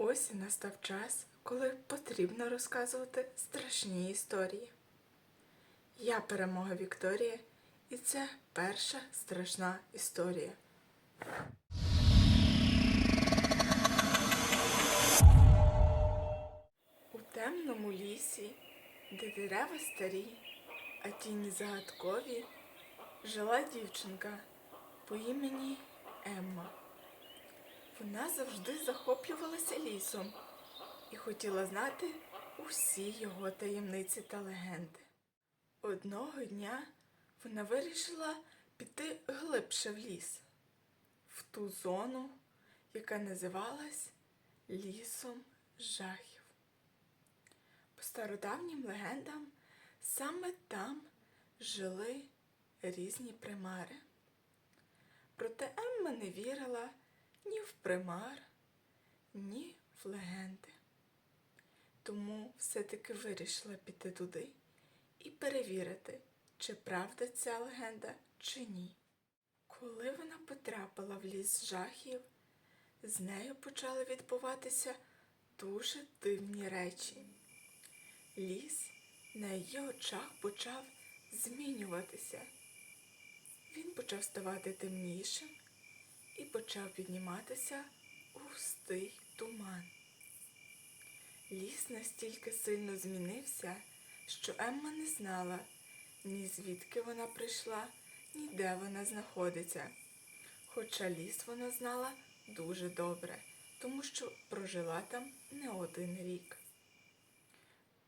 Ось і настав час, коли потрібно розказувати страшні історії. Я перемога Вікторія, і це перша страшна історія. У темному лісі, де дерева старі, а тіні загадкові, жила дівчинка по імені Емма. Вона завжди захоплювалася лісом і хотіла знати усі його таємниці та легенди. Одного дня вона вирішила піти глибше в ліс, в ту зону, яка називалась лісом жахів. По стародавнім легендам саме там жили різні примари. Проте Емма не вірила ні в примар, ні в легенди. Тому все-таки вирішила піти туди і перевірити, чи правда ця легенда, чи ні. Коли вона потрапила в ліс жахів, з нею почали відбуватися дуже дивні речі. Ліс на її очах почав змінюватися. Він почав ставати темнішим і почав підніматися густий туман. Ліс настільки сильно змінився, що Емма не знала ні звідки вона прийшла, ні де вона знаходиться. Хоча ліс вона знала дуже добре, тому що прожила там не один рік.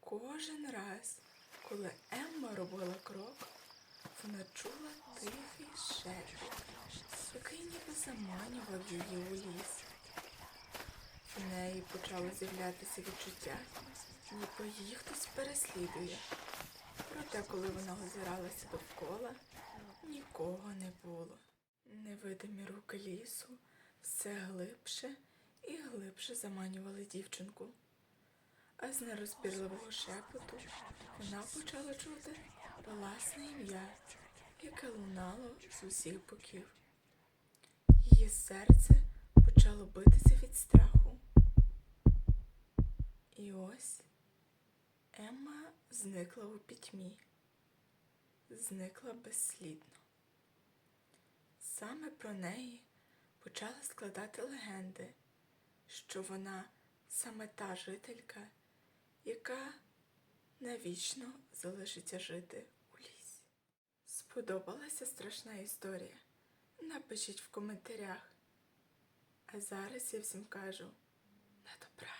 Кожен раз, коли Емма робила крок, вона чула тихий шепіт, заманював її у ліс. В неї почало з'являтися відчуття, ніби її хтось переслідує. Проте, коли вона озиралася довкола, нікого не було. Невидимі руки лісу все глибше і глибше заманювали дівчинку. А з нерозбірливого шепоту вона почала чути власне ім'я, яке лунало з усіх боків. Її серце почало битися від страху. І ось Емма зникла у пітьмі, зникла безслідно. Саме про неї почали складати легенди, що вона саме та жителька, яка навічно залишиться жити у лісі. Сподобалася страшна історія? Напишіть в коментарях. А зараз я всім кажу на добра.